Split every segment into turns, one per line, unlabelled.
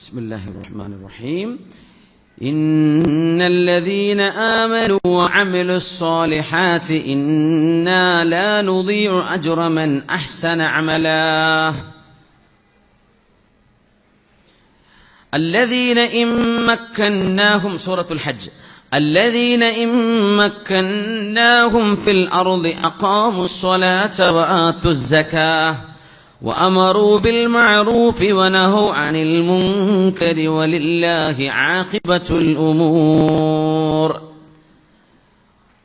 بسم الله الرحمن الرحيم. إن الذين آمنوا وعملوا الصالحات إنا لا نضيع أجر من أحسن عملا. الذين إن مكناهم سورة الحج. الذين إن مكناهم في الأرض أقاموا الصلاة وآتوا الزكاة. وأمروا بالمعروف ونهوا عن المنكر ولله عاقبة الأمور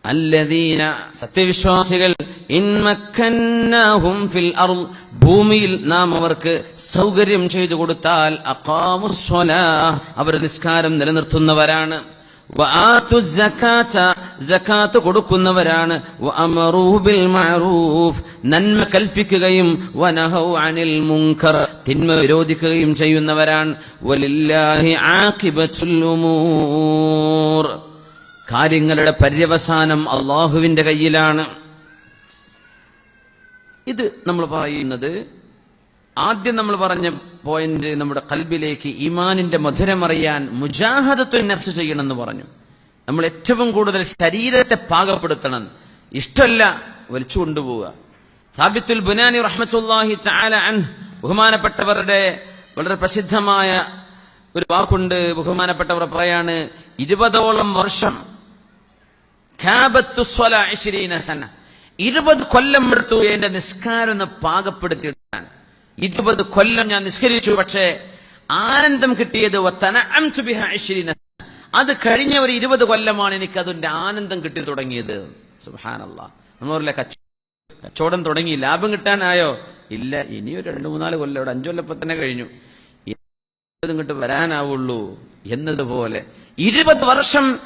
അല്ലദീന സത്യവിശ്വാസികൾ ഇൻമക്കന്നാഹും ഫിൽ അർള് ഭൂമിയിൽ നാം അവർക്ക് സൗകര്യം ചെയ്തു കൊടുത്താൽ അഖാമുസ്വലാഹ് അവർ നിസ്കാരം നിലനിർത്തുന്നവരാണ് സക്കാത്ത് കൊടുക്കുന്നവരാണ്. മഅറൂഫ് നന്മ കൽപ്പിക്കുകയും വനഹൗ അനിൽ മുൻകർ തിന്മ വിരോധിക്കുകയും ചെയ്യുന്നവരാണ്. വലില്ലാഹി കാര്യങ്ങളുടെ പര്യവസാനം അള്ളാഹുവിന്റെ കയ്യിലാണ്. ഇത് നമ്മൾ പറയുന്നത് ആദ്യം നമ്മൾ പറഞ്ഞ പോയിന്റ് നമ്മുടെ കൽബിലേക്ക് ഈമാനിന്റെ മധുരമറിയാൻ മുജാഹദത്വം നഫ്സ് ചെയ്യണമെന്ന് പറഞ്ഞു. നമ്മൾ ഏറ്റവും കൂടുതൽ ശരീരത്തെ പാകപ്പെടുത്തണം. ഇഷ്ടമല്ല വലിച്ചു കൊണ്ടുപോവുക. ബുനാനി റഹ്മത്തുല്ലാഹി അൻ ബഹുമാനപ്പെട്ടവരുടെ വളരെ പ്രസിദ്ധമായ ഒരു വാക്കുണ്ട്. ബഹുമാനപ്പെട്ടവർ പറയാണ് ഇരുപതോളം വർഷം ഇരുപത് കൊല്ലം എടുത്തു എന്റെ നിസ്കാരം പാകപ്പെടുത്തിയിട്ടാണ്. ഇരുപത് കൊല്ലം ഞാൻ നിസ്കരിച്ചു പക്ഷേ ആനന്ദം കിട്ടിയത്. അത് കഴിഞ്ഞ ഒരു ഇരുപത് കൊല്ലമാണ് എനിക്ക് അതിന്റെ ആനന്ദം കിട്ടി തുടങ്ങിയത്. സുഹാനല്ല നമ്മളെ കച്ചവടം തുടങ്ങി. ലാഭം കിട്ടാനായോ? ഇല്ല. ഇനി ഒരു രണ്ടു മൂന്നാൽ കൊല്ലം ഇവിടെ അഞ്ചു കൊല്ലപ്പോ തന്നെ കഴിഞ്ഞു. ഇങ്ങോട്ട് വരാനാവുള്ളൂ എന്നതുപോലെ. ഇരുപത് വർഷം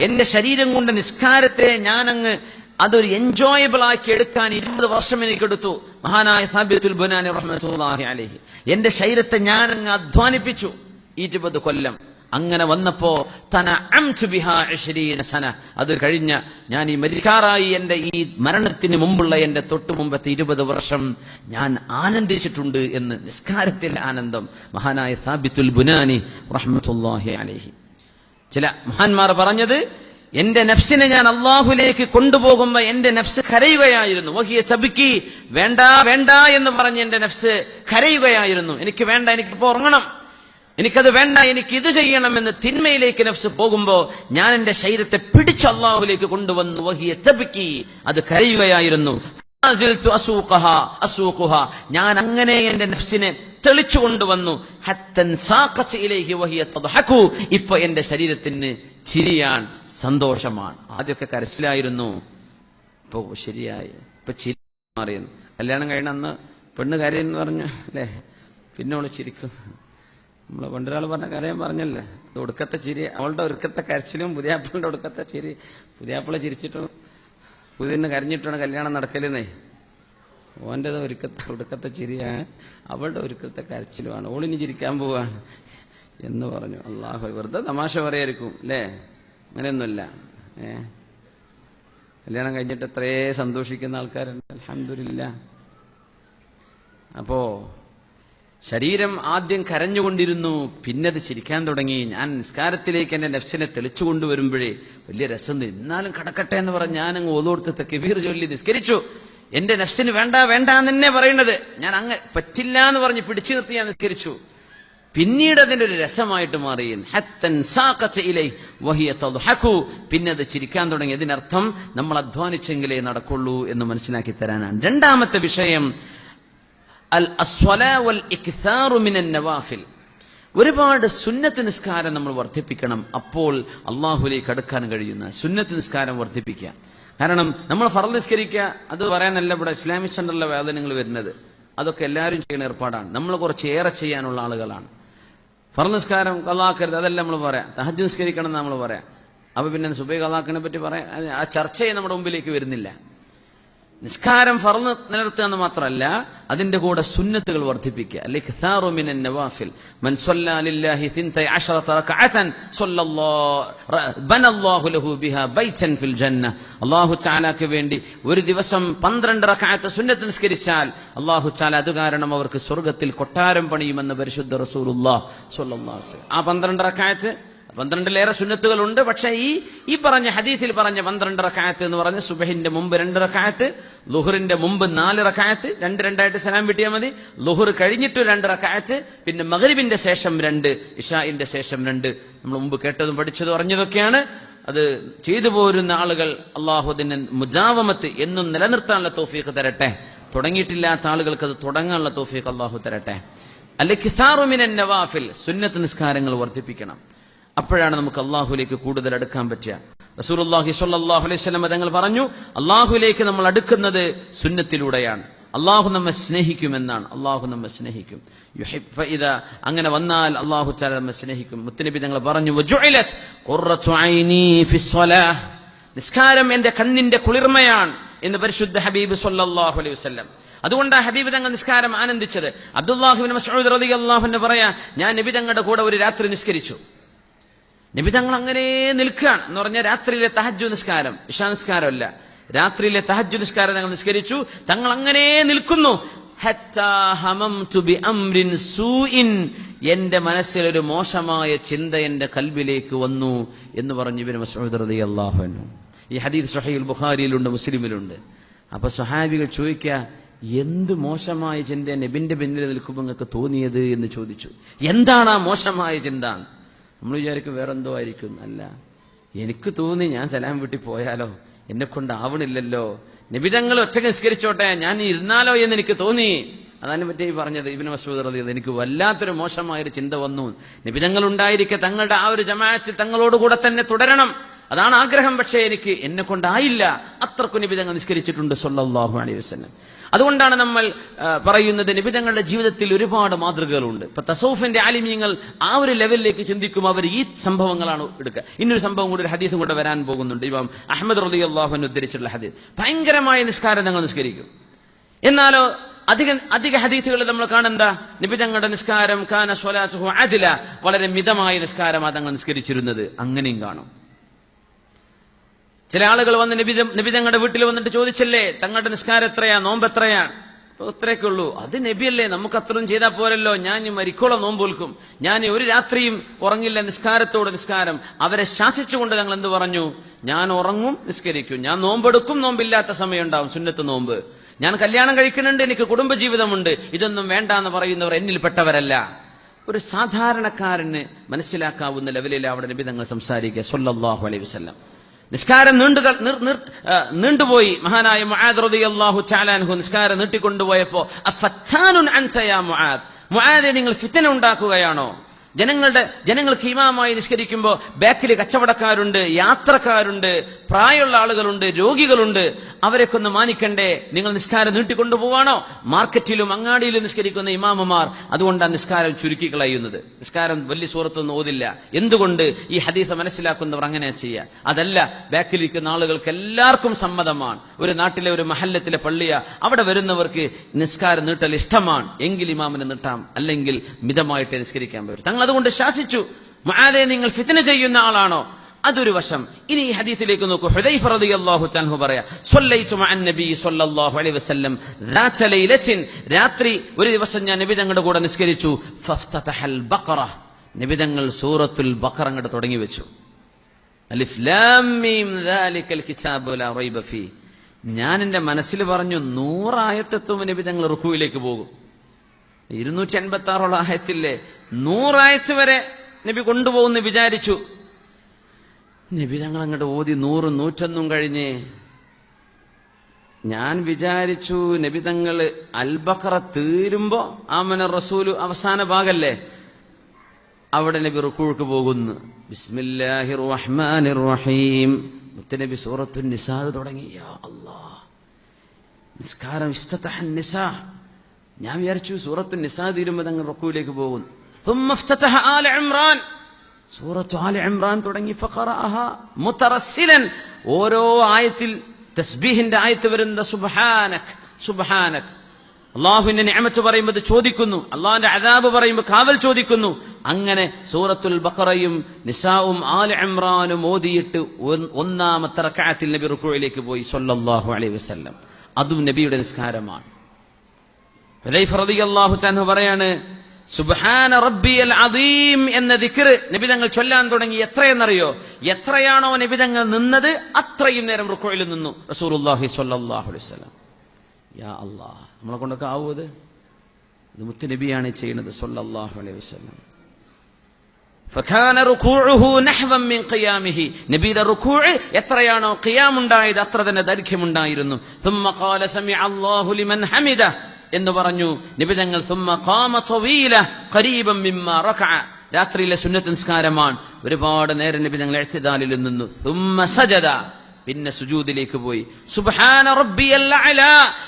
എന്റെ ശരീരം കൊണ്ട് നിസ്കാരത്തെ ഞാനങ്ങ് അതൊരു എൻജോയബിൾ ആക്കി എടുക്കാൻ ഇരുപത് വർഷം എനിക്ക് എടുത്തു. മഹാനായ സാബിത്തുൽ ബുനാനി റഹ്മത്തുള്ളാഹി അലൈഹി. എന്റെ ശരീരത്തെ അങ്ങ് അധ്വാനിപ്പിച്ചു. ഇരുപത് കൊല്ലം. അങ്ങനെ വന്നപ്പോ തന സന. അത് കഴിഞ്ഞ ഞാൻ ഈ മരിക്കാറായി എന്റെ ഈ മരണത്തിന് മുമ്പുള്ള എന്റെ തൊട്ടു മുമ്പത്തെ ഇരുപത് വർഷം ഞാൻ ആനന്ദിച്ചിട്ടുണ്ട് എന്ന് നിസ്കാരത്തിൽ ആനന്ദം മഹാനായ സാബിത്തുൽ ബുനാനി റഹ്മത്തുല്ലാഹി അലൈഹി. ചില മഹാന്മാർ പറഞ്ഞത് എന്റെ നഫ്സിനെ ഞാൻ അള്ളാഹുലേക്ക് കൊണ്ടുപോകുമ്പോ എന്റെ നഫ്സ് കരയുകയായിരുന്നു. വഹിയ ചബിക്കി വേണ്ട വേണ്ട എന്ന് പറഞ്ഞ് എന്റെ നഫ്സ് കരയുകയായിരുന്നു. എനിക്ക് വേണ്ട എനിക്കിപ്പോ ഉറങ്ങണം. എനിക്കത് വേണ്ട എനിക്ക് ഇത് ചെയ്യണം എന്ന് തിന്മയിലേക്ക് നഫ്സ് പോകുമ്പോ ഞാൻ എന്റെ ശരീരത്തെ പിടിച്ച് അള്ളാഹുലേക്ക് കൊണ്ടുവന്നു. വഹിയ ചബിക്കി അത് കരയുകയായിരുന്നു. ഞാൻ അങ്ങനെ എന്റെ നഫ്സിനെ തെളിച്ചു കൊണ്ടുവന്നു. ഇപ്പൊ എന്റെ ശരീരത്തിന് ചിരിയാൻ സന്തോഷമാണ്. ആദ്യമൊക്കെ കരച്ചിലായിരുന്നു. ഇപ്പൊ ശരിയായി. ഇപ്പൊ ചിരി മാറിയെന്ന്. കല്യാണം കഴിഞ്ഞ അന്ന് പെണ്ണ് കരയെന്ന് പറഞ്ഞു അല്ലേ? പിന്നെ അവൾ ചിരിക്കുന്നു നമ്മളെ പണ്ടൊരാൾ പറഞ്ഞ കഥയും പറഞ്ഞല്ലേ? ഒടുക്കത്തെ ചിരി. അവളുടെ ഒരുക്കത്തെ കരച്ചിലും പുതിയാപ്പിളുടെ ഒടുക്കത്തെ ചിരി. പുതിയാപ്പിള ചിരിച്ചിട്ടും പുതിയന് കരഞ്ഞിട്ടാണ് കല്യാണം നടക്കലെന്നേ. ഓന്റെത് ഒരുക്കത്തെ ഒടുക്കത്തെ ചിരിയാണ്. അവളുടെ ഒരുക്കത്തെ കരച്ചിലുമാണ്. ഓളിനി ചിരിക്കാൻ പോവാണ് എന്ന് പറഞ്ഞു. അള്ളാഹു വെറുതെ തമാശ പറയായിരിക്കും അല്ലേ? അങ്ങനെയൊന്നുമില്ല. ഏ? കല്യാണം കഴിഞ്ഞിട്ട് എത്രയേ സന്തോഷിക്കുന്ന ആൾക്കാരുണ്ട്. അലഹമില്ല അപ്പോ ശരീരം ആദ്യം കരഞ്ഞുകൊണ്ടിരുന്നു പിന്നത് ചിരിക്കാൻ തുടങ്ങി. ഞാൻ നിസ്കാരത്തിലേക്ക് എന്റെ നഫ്സിനെ തെളിച്ചു കൊണ്ടുവരുമ്പോഴേ വലിയ രസം. എന്നാലും കടക്കട്ടെ എന്ന് പറഞ്ഞ് ഞാൻ അങ്ങ് ഓതോർത്ത് കബീർ ചൊല്ലി നിസ്കരിച്ചു. എന്റെ നഫ്സിന് വേണ്ട വേണ്ട തന്നെ പറയുന്നത്. ഞാൻ അങ്ങ് പറ്റില്ല എന്ന് പറഞ്ഞ് പിടിച്ചു നിർത്തി ഞാൻ നിസ്കരിച്ചു. പിന്നീട് അതിന്റെ ഒരു രസമായിട്ട് മാറി. പിന്നെ അത് ചിരിക്കാൻ തുടങ്ങി. അതിനർത്ഥം നമ്മൾ അധ്വാനിച്ചെങ്കിലേ നടക്കുള്ളൂ എന്ന് മനസ്സിലാക്കി തരാനാണ്. രണ്ടാമത്തെ വിഷയം അൽ നവാഫിൽ. ഒരുപാട് സുന്നത്ത് നിസ്കാരം നമ്മൾ വർദ്ധിപ്പിക്കണം. അപ്പോൾ അള്ളാഹുലേക്ക് അടുക്കാൻ കഴിയുന്ന സുന്നത്ത് നിസ്കാരം വർദ്ധിപ്പിക്കുക. കാരണം നമ്മൾ ഫറൽ നിസ്കരിക്കുക അത് പറയാനല്ല ഇവിടെ ഇസ്ലാമിക് സെന്ററിലെ വേദനകൾ വരുന്നത്. അതൊക്കെ എല്ലാവരും ചെയ്യുന്ന ഏർപ്പാടാണ്. നമ്മൾ കുറച്ച് ഏറെ ചെയ്യാനുള്ള ആളുകളാണ്. ഫറൽ നിസ്കാരം കലാക്കരുത് അതല്ല നമ്മൾ പറയാം. തഹജ് നിസ്കരിക്കണം എന്ന് നമ്മൾ പറയാം. അപ്പൊ പിന്നെ സുബൈ കലാക്കിനെ പറ്റി പറയാം ആ ചർച്ചയെ നമ്മുടെ മുമ്പിലേക്ക് വരുന്നില്ല. നിസ്കാരം ഫറന്ന് നിലനിർത്തുക എന്ന് മാത്രമല്ല അതിന്റെ കൂടെ സുന്നത്തുകൾ വർദ്ധിപ്പിക്കുക. വേണ്ടി ഒരു ദിവസം 12 റകഅത്ത് സുന്നത്ത് നിസ്കരിച്ചാൽ അള്ളാഹു ചാല അത് കാരണം അവർക്ക് സ്വർഗത്തിൽ കൊട്ടാരം പണിയുമെന്ന് പരിശുദ്ധ റസൂൽ ആ 12 റകഅത്ത് പന്ത്രണ്ടിലേറെ സുന്നത്തുകളുണ്ട്. പക്ഷേ ഈ ഈ പറഞ്ഞ ഹദീസിൽ പറഞ്ഞ പന്ത്രണ്ട് റക്കായത്ത് എന്ന് പറഞ്ഞ സുബഹിന്റെ മുമ്പ് രണ്ട് റക്കായത്ത് ലുഹറിന്റെ മുമ്പ് നാല് റക്കായത്ത് രണ്ട് രണ്ടായിട്ട് സലാം വിട്ടിയാൽ മതി. ലുഹർ കഴിഞ്ഞിട്ട് രണ്ട് റക്കായത്ത് പിന്നെ മകരിബിന്റെ ശേഷം രണ്ട് ഇഷാഇന്റെ ശേഷം രണ്ട്. നമ്മൾ മുമ്പ് കേട്ടതും പഠിച്ചതും അറിഞ്ഞതൊക്കെയാണ്. അത് ചെയ്തു പോരുന്ന ആളുകൾ അള്ളാഹുദിന് മുജാവമത്ത് എന്നും നിലനിർത്താനുള്ള തോഫീക്ക് തരട്ടെ. തുടങ്ങിയിട്ടില്ലാത്ത ആളുകൾക്ക് അത് തുടങ്ങാനുള്ള തോഫീക്ക് അള്ളാഹു തരട്ടെ. അല്ലെ കിസാറുമിനെ നവാഫിൽ സുന്നത്ത് നിസ്കാരങ്ങൾ വർദ്ധിപ്പിക്കണം. അപ്പോഴാണ് നമുക്ക് അള്ളാഹുലേക്ക് കൂടുതൽ അടുക്കാൻ പറ്റുക. റസൂലുള്ളാഹി സ്വല്ലല്ലാഹു അലൈഹി വസല്ലം തങ്ങൾ പറഞ്ഞു അള്ളാഹുലേക്ക് നമ്മൾ അടുക്കുന്നത് സുന്നത്തിലൂടെയാണ്. അള്ളാഹു നമ്മെ സ്നേഹിക്കുമെന്നാണ്. അള്ളാഹു നമ്മെ സ്നേഹിക്കും. യുഹിബ് ഫഇദാ അങ്ങനെ വന്നാൽ അള്ളാഹു തആല നമ്മെ സ്നേഹിക്കും. മുത്തനബി തങ്ങൾ പറഞ്ഞു നിസ്കാരം എന്റെ കണ്ണിന്റെ കുളിർമയാണ് എന്ന് പരിശുദ്ധ ഹബീബ് സല്ലല്ലാഹു അലൈഹി വസ്ലം അതുകൊണ്ട് ഹബീബ് തങ്ങൾ നിസ്കാരം ആനന്ദിച്ചത്. അബ്ദുല്ലാഹിബിൻ റളിയല്ലാഹു അൻഹു പറയാ ഞാൻ നബി തങ്ങളുടെ കൂടെ ഒരു രാത്രി നിസ്കരിച്ചു. നബി തങ്ങൾ അങ്ങനെ നിൽക്കുകയാണ് എന്ന് പറഞ്ഞാൽ രാത്രിയിലെ തഹജ്ജു നിസ്കാരം ഇഷാ നിസ്കാരമല്ല. രാത്രിയിലെ തഹജ്ജു നിസ്കാരം ഞങ്ങൾ നിസ്കരിച്ചു. തങ്ങൾ അങ്ങനെ നിൽക്കുന്നു എന്റെ മനസ്സിൽ ഒരു മോശമായ ചിന്ത എന്റെ കൽബിലേക്ക് വന്നു എന്ന് പറഞ്ഞു റളിയല്ലാഹു അൻഹു. ഈ ഹദീദ് സഹീഹുൽ ബുഖാരിയിലുണ്ട് മുസ്ലിമിലുണ്ട്. അപ്പൊ സ്വഹാബികൾ ചോദിക്കുക എന്ത് മോശമായ ചിന്ത നബിന്റെ പിന്നിൽ നിൽക്കുമ്പോൾ നിങ്ങൾക്ക് തോന്നിയത്? എന്ന് ചോദിച്ചു. എന്താണ് ആ മോശമായ ചിന്ത? നമ്മൾ വിചാരിക്കും വേറെന്തോ ആയിരിക്കും. അല്ല. എനിക്ക് തോന്നി ഞാൻ സലാം വീട്ടിൽ പോയാലോ? എന്നെ കൊണ്ട് ആവണില്ലല്ലോ. നിബിതങ്ങൾ ഒറ്റ നിസ്കരിച്ചോട്ടെ ഞാൻ ഇരുന്നാലോ എന്ന് എനിക്ക് തോന്നി. അതാണ് പറ്റി പറഞ്ഞത് ഇബിന് മസൂദ് റളിയത് എനിക്ക് വല്ലാത്തൊരു മോശമായൊരു ചിന്ത വന്നു. നിബിതങ്ങൾ ഉണ്ടായിരിക്കെ തങ്ങളുടെ ആ ഒരു ജമാഅത്തിൽ തങ്ങളോടുകൂടെ തന്നെ തുടരണം. അതാണ് ആഗ്രഹം. പക്ഷേ എനിക്ക് എന്നെ കൊണ്ടായില്ല. അത്രക്കു നിബിതങ്ങൾ നിസ്കരിച്ചിട്ടുണ്ട് സൊല്ലാഹു അലൈഹി വസല്ലം. അതുകൊണ്ടാണ് നമ്മൾ പറയുന്നത് നിബിതങ്ങളുടെ ജീവിതത്തിൽ ഒരുപാട് മാതൃകകളുണ്ട്. ഇപ്പൊ തസൗഫിന്റെ ആലിമ്യങ്ങൾ ആ ഒരു ലെവലിലേക്ക് ചിന്തിക്കും അവർ ഈ സംഭവങ്ങളാണ് എടുക്കുക. ഇന്നൊരു സംഭവം കൂടി ഒരു ഹദീസും കൂടെ വരാൻ പോകുന്നുണ്ട്. ഇപ്പം അഹമ്മദ് റലി അള്ളാഹുവിന് ഉദ്ധരിച്ചിട്ടുള്ള ഹദീസ്. ഭയങ്കരമായ നിസ്കാരം ഞങ്ങൾ നിസ്കരിക്കും. എന്നാലോ അധിക അധിക ഹദീസുകളിൽ നമ്മൾ കാണണ്ട നിബിതങ്ങളുടെ നിസ്കാരം കാന സ്വലാസുഹു അദില. വളരെ മിതമായ നിസ്കാരമാണ് തങ്ങൾ നിസ്കരിച്ചിരുന്നത്. അങ്ങനെയും കാണും. ചില ആളുകൾ വന്ന് നബി നിബിതങ്ങളുടെ വീട്ടിൽ വന്നിട്ട് ചോദിച്ചല്ലേ തങ്ങളുടെ നിസ്കാരം എത്രയാ? നോമ്പ് എത്രയാ അപ്പൊ ഇത്രയൊക്കെ ഉള്ളൂ. അത് നബിയല്ലേ നമുക്ക് അത്രയും ചെയ്താൽ പോരല്ലോ. ഞാൻ മരിക്കോളം നോമ്പോൽക്കും. ഞാൻ ഒരു രാത്രിയും ഉറങ്ങില്ല നിസ്കാരത്തോട് നിസ്കാരം. അവരെ ശാസിച്ചുകൊണ്ട് ഞങ്ങൾ എന്ത് പറഞ്ഞു? ഞാൻ ഉറങ്ങും നിസ്കരിക്കും. ഞാൻ നോമ്പെടുക്കും നോമ്പില്ലാത്ത സമയം ഉണ്ടാവും സുന്നത്ത് നോമ്പ്. ഞാൻ കല്യാണം കഴിക്കുന്നുണ്ട് എനിക്ക് കുടുംബജീവിതമുണ്ട്. ഇതൊന്നും വേണ്ട എന്ന് പറയുന്നവർ എന്നിൽ പെട്ടവരല്ല ഒരു സാധാരണക്കാരന് മനസ്സിലാക്കാവുന്ന ലെവലിൽ അവിടെ നബി തങ്ങൾ സംസാരിക്കുക. സൊല്ലാഹു അലൈഹി നിസ്കാരം നീണ്ടുകൾ നീണ്ടുപോയി. മഹാനായ മുആദ് റളിയല്ലാഹു തആല അൻഹു നിസ്കാരം നീട്ടിക്കൊണ്ടുപോയപ്പോ മുആദെ നിങ്ങൾ ഫിത്തന ഉണ്ടാക്കുകയാണോ? ജനങ്ങളുടെ ജനങ്ങൾക്ക് ഇമാമായി നിഷ്കരിക്കുമ്പോൾ ബാക്കിൽ കച്ചവടക്കാരുണ്ട് യാത്രക്കാരുണ്ട് പ്രായമുള്ള ആളുകളുണ്ട് രോഗികളുണ്ട്. അവരെയൊക്കെ ഒന്ന് മാനിക്കണ്ടേ? നിങ്ങൾ നിസ്കാരം നീട്ടിക്കൊണ്ടുപോവാണോ? മാർക്കറ്റിലും അങ്ങാടിയിലും നിസ്കരിക്കുന്ന ഇമാമുമാർ അതുകൊണ്ടാണ് നിസ്കാരം ചുരുക്കി കളയുന്നത്. നിസ്കാരം വലിയ സുഹൃത്തൊന്നും ഓതില്ല. എന്തുകൊണ്ട് ഈ ഹദീസ് മനസ്സിലാക്കുന്നവർ അങ്ങനെ ചെയ്യുക അതല്ല ബാക്കിലിരിക്കുന്ന ആളുകൾക്ക് എല്ലാവർക്കും സമ്മതമാണ്. ഒരു നാട്ടിലെ ഒരു മഹല്ലത്തിലെ പള്ളിയ അവിടെ വരുന്നവർക്ക് നിസ്കാരം നീട്ടൽ ഇഷ്ടമാണ്. എങ്കിൽ ഇമാമിനെ നീട്ടാം. അല്ലെങ്കിൽ മിതമായിട്ട് നിസ്കരിക്കാൻ പറ്റും. അതുകൊണ്ട് ശാസിച്ചു. മുആദെ നിങ്ങൾ ഫിത്ന ചെയ്യുന്ന ആളാണോ? അതൊരു വശം. ഇനി ഈ ഹദീസിലേക്ക് നോക്കൂ. ഹുദൈഫ റളിയല്ലാഹു തൻഹു പറയാ സ്വല്ലൈതു മഅൻ നബി സ്വല്ലല്ലാഹു അലൈഹി വസല്ലം ദാത ലൈലത്തിൻ. രാത്രി ഒരു ദിവസം ഞാൻ നബി തങ്ങളുടെ കൂടെ നിസ്കരിച്ചു. ഫഫ്തഹൽ ബഖറ. നബി തങ്ങൾ സൂറത്തുൽ ബഖറ അങ്ങോട്ട് തുടങ്ങി വെച്ചു. അലിഫ് ലാം മീം ദാലിക്കൽ കിതാബു ലാ റൈബ ഫീ. ഞാൻ എന്റെ മനസ്സിൽ പറഞ്ഞു നൂറായത്തെത്തും നബി തങ്ങൾ റുക്കുവിലേക്ക് പോകും. ഇരുന്നൂറ്റി അൻപത്തി ആറോളം ആയത്തില്ലേ? നൂറായത്ത് വരെ നബി കൊണ്ടുപോകുന്നു വിചാരിച്ചു. നബി ഞങ്ങൾ അങ്ങോട്ട് ഓതി നൂറും നൂറ്റൊന്നും കഴിഞ്ഞ്. ഞാൻ വിചാരിച്ചു നബി തങ്ങൾ അൽബക്കറ തീരുമ്പോ ആമന റസൂൽ അവസാന ഭാഗല്ലേ? അവിടെ നബി റുക്കൂൾക്ക് പോകുന്നു. ബിസ്മില്ലാഹിർ റഹ്മാനിർ റഹീം മുത്തനബി സൂറത്തു നിസാദ് തുടങ്ങി. യാ അല്ലാഹ്. നിസ്കാരം ഞാൻ വിചാരിച്ചു സൂറത്തു നിസാ തീരുമ്പോ തങ്ങൾ റുക്കുവിലേക്ക് പോകും. സൂറത്തു ആല ഇമ്രാൻ തുടങ്ങി. ഓരോ ആയത്തിൽ തസ്ബീഹിന്റെ ആയത്ത് വരുന്ന സുബാനക് സുബാനക് അള്ളാഹുവിന്റെ ഞാമത്ത് പറയുമ്പോൾ ചോദിക്കുന്നു. അള്ളാഹിന്റെ അതാബ് പറയുമ്പോൾ കാവൽ ചോദിക്കുന്നു. അങ്ങനെ സൂറത്തുൽ ബഖറയും നിസാവും ആൽ ഇമ്രാനും ഓതിയിട്ട് ഒന്നാമത്തെ റക്കാത്തിൽ നബി റുക്കുഴയിലേക്ക് പോയി. സൊല്ലാഹു അലൈഹി വസ്ല്ലം. അതും നബിയുടെ നിസ്കാരമാണ്. അള്ളാഹുചാൻഹു പറയാണ് സുബാന റബ്ബിയൽ അദീം എന്ന ദിക്റ് നബിതങ്ങൾ ചൊല്ലാൻ തുടങ്ങി. എത്രയെന്നറിയോ? എത്രയാണോ നബിതങ്ങൾ നിന്നത് അത്രയും നേരം റുക്കോയിൽ നിന്നു. റസൂലുല്ലാഹി സ്വല്ലല്ലാഹു അലൈഹി വസല്ലം. യാ നമ്മളെ കൊണ്ടൊക്കെ ആവുമത് ഇത് മുത്ത് നബിയാണ് ചെയ്യുന്നത് സ്വല്ലല്ലാഹു അലൈഹി വസല്ലം. നബിയുടെ എത്രയാണോ ഖിയാം ഉണ്ടായത് അത്ര തന്നെ ദൈർഘ്യമുണ്ടായിരുന്നു. എന്ന് പറഞ്ഞു. നിബിതങ്ങൾ രാത്രിയിലെ സുന്നത്ത് നിസ്കാരമാണ്. ഒരുപാട് നേരം നബി ഞങ്ങൾ എഴുത്തിദാലിൽ നിന്നു. സുമ്മ സജദ. പിന്നെ സുജൂദിലേക്ക് പോയി. സുബ്ഹാന റബ്ബിയൽ അഅല.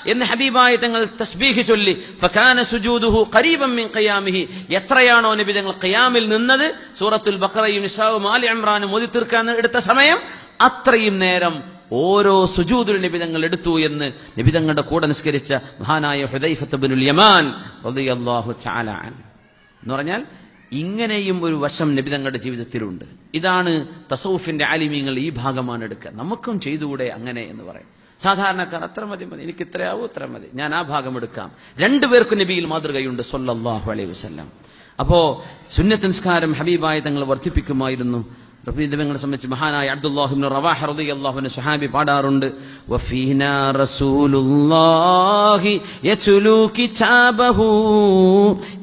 എന്ന് ഹബീബായ തങ്ങൾ തസ്ബീഹ് ചൊല്ലി. ഫകാന സുജൂദുഹു ഖരീബൻ മിൻ ഖിയാമിഹി. എത്രയാണോ നബി തങ്ങൾ ഖിയാമിൽ നിന്നത്? സൂറത്തുൽ ബഖറയും നിസാവും ആലി ഇംറാനും ഓതി തീർക്കാൻ എടുത്ത സമയം? അത്രയും നേരം ഓരോ സുജൂദിൽ നിബിതങ്ങൾ എടുത്തു എന്ന് നിബിതങ്ങളുടെ കൂടെ നിസ്കരിച്ച മഹാനായ ഹുദൈഫത്ത് ബിനുൽ യമാൻ റളിയല്ലാഹു അൻ എന്ന് പറഞ്ഞാൽ ഇങ്ങനെയും ഒരു വശം നിബിതങ്ങളുടെ ജീവിതത്തിലുണ്ട്. ഇതാണ് തസൌഫിന്റെ ആലിമീങ്ങൾ ഈ ഭാഗമാണ് എടുക്കുക. നമുക്കും ചെയ്തുകൂടെ അങ്ങനെ എന്ന് പറയും. സാധാരണക്കാർ അത്ര മതി മതി. എനിക്ക് ഇത്രയാവൂ ഇത്ര മതി. ഞാൻ ആ ഭാഗം എടുക്കാം. രണ്ടുപേർക്കും നബിയിൽ മാതൃകയുണ്ട് സൊല്ലാഹു അലൈഹി വസല്ലം. അപ്പോ സുന്നത്ത് നിസ്കാരം ഹബീബായ തങ്ങൾ വർദ്ധിപ്പിക്കുമായിരുന്നു. റഫീദങ്ങളെ സംബന്ധിച്ച് മഹാനായ അബ്ദുല്ലാഹിബ്നു റവാഹ റളിയല്ലാഹുവിന്റെ സുഹാബി പാടാറുണ്ട് വഫീനാ റസൂലുള്ളാഹി യത്ലു കിതാബഹു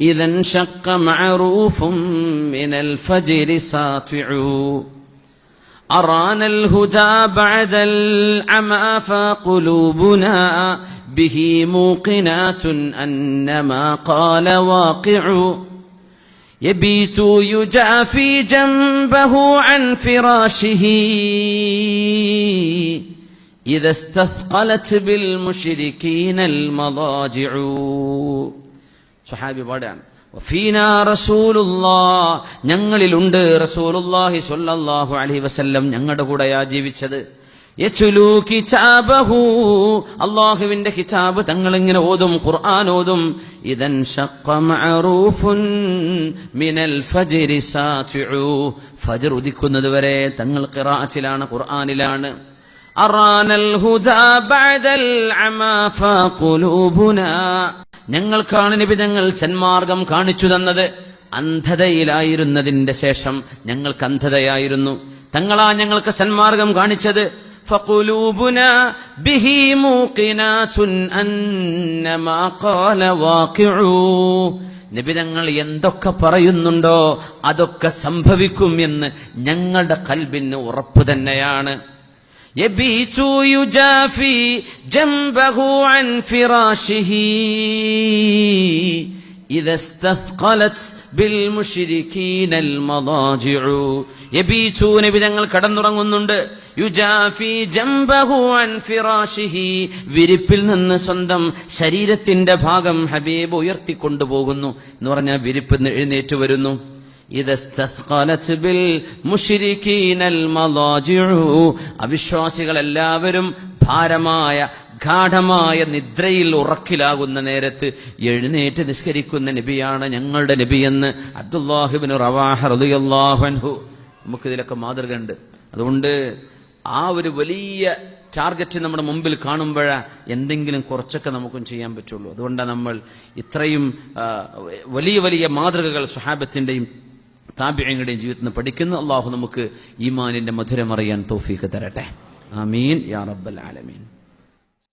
ഇദൻ ശഖ മഅറൂഫും മിനൽ ഫജ്രി സാതിഉ أرانا الهدى بعد العمى فقلوبنا به موقنات أن ما قال واقع يبيت يجافي جنبه عن فراشه إذا استثقلت بالمشركين المضاجع സ്വഹാബി പാടാണ് വഫീന റസൂലുള്ളാ ഞങ്ങളിലുണ്ട് റസൂലുള്ളാഹി സ്വല്ലല്ലാഹു അലൈഹി വസല്ലം ഞങ്ങളുടെ കൂടെയാ ജീവിച്ചത് യച്ലു കിതാബഹു അള്ളാഹുവിന്റെ കിതാബ് തങ്ങൾ ഇങ്ങനെ ഓതും ഖുർആൻ ഓതും. മഅറൂഫുൻ മിനൽ ഫജ്ർ ഉദിക്കുന്നത് വരെ തങ്ങൾ ഖിറാഅത്തിലാണ് ഖുർആനിലാണ്. അറാനൽ ഹുദാ ബഅദൽ ഞങ്ങൾക്കാണ് നബി സന്മാർഗം കാണിച്ചു തന്നത്. അന്ധതയിലായിരുന്നതിന്റെ ശേഷം ഞങ്ങൾക്ക് അന്ധതയായിരുന്നു. തങ്ങളാ ഞങ്ങൾക്ക് സന്മാർഗം കാണിച്ചത്. فقلوبنا به موقنات أن ما قال واقع നബി തങ്ങൾ എന്തൊക്കെ പറയുന്നുണ്ടോ അതൊക്കെ സംഭവിക്കും എന്ന് ഞങ്ങളുടെ കൽബിന് ഉറപ്പ് തന്നെയാണ് يبيت يجافي جنبه عن فراشه إذا استثقلت بالمشركين المضاجع. يبيتون بذنغل كدن رغنند يجافي جنبه عن فراشه വിരിപ്പിൽ നിന്ന് സ്വന്തം ശരീരത്തിന്റെ ഭാഗം ഹബീബ് ഉയർത്തിക്കൊണ്ടു പോകുന്നു എന്ന് പറഞ്ഞാൽ വിരിപ്പ് എഴുന്നേറ്റ് വരുന്നു. അവിശ്വാസികൾ എല്ലാവരും ഭാരമായ ഗാഠമായ നിദ്രയിൽ ഉറക്കിലാകുന്ന നേരത്ത് എഴുന്നേറ്റ് നിസ്കരിക്കുന്ന നബിയാണ് ഞങ്ങളുടെ നബിയെന്ന് അബ്ദുല്ലാഹിബിന് റവാഹ നമുക്കിതിലൊക്കെ മാതൃക ഉണ്ട് അതുകൊണ്ട് ആ ഒരു വലിയ ടാർഗറ്റ് നമ്മുടെ മുമ്പിൽ കാണുമ്പോഴ എന്തെങ്കിലും കുറച്ചൊക്കെ നമുക്കും ചെയ്യാൻ പറ്റുള്ളൂ. അതുകൊണ്ടാണ് നമ്മൾ ഇത്രയും വലിയ വലിയ മാതൃകകൾ സ്വഹാബത്തിന്റെയും താപ്യങ്ങളുടെയും ജീവിതത്തിൽ നിന്ന് പഠിക്കുന്നു. അള്ളാഹു നമുക്ക് ഈമാനിന്റെ മധുരം അറിയാൻ തൗഫീഖ് തരട്ടെ. ആമീൻ. യാ റബ്ബൽ ആലമീൻ.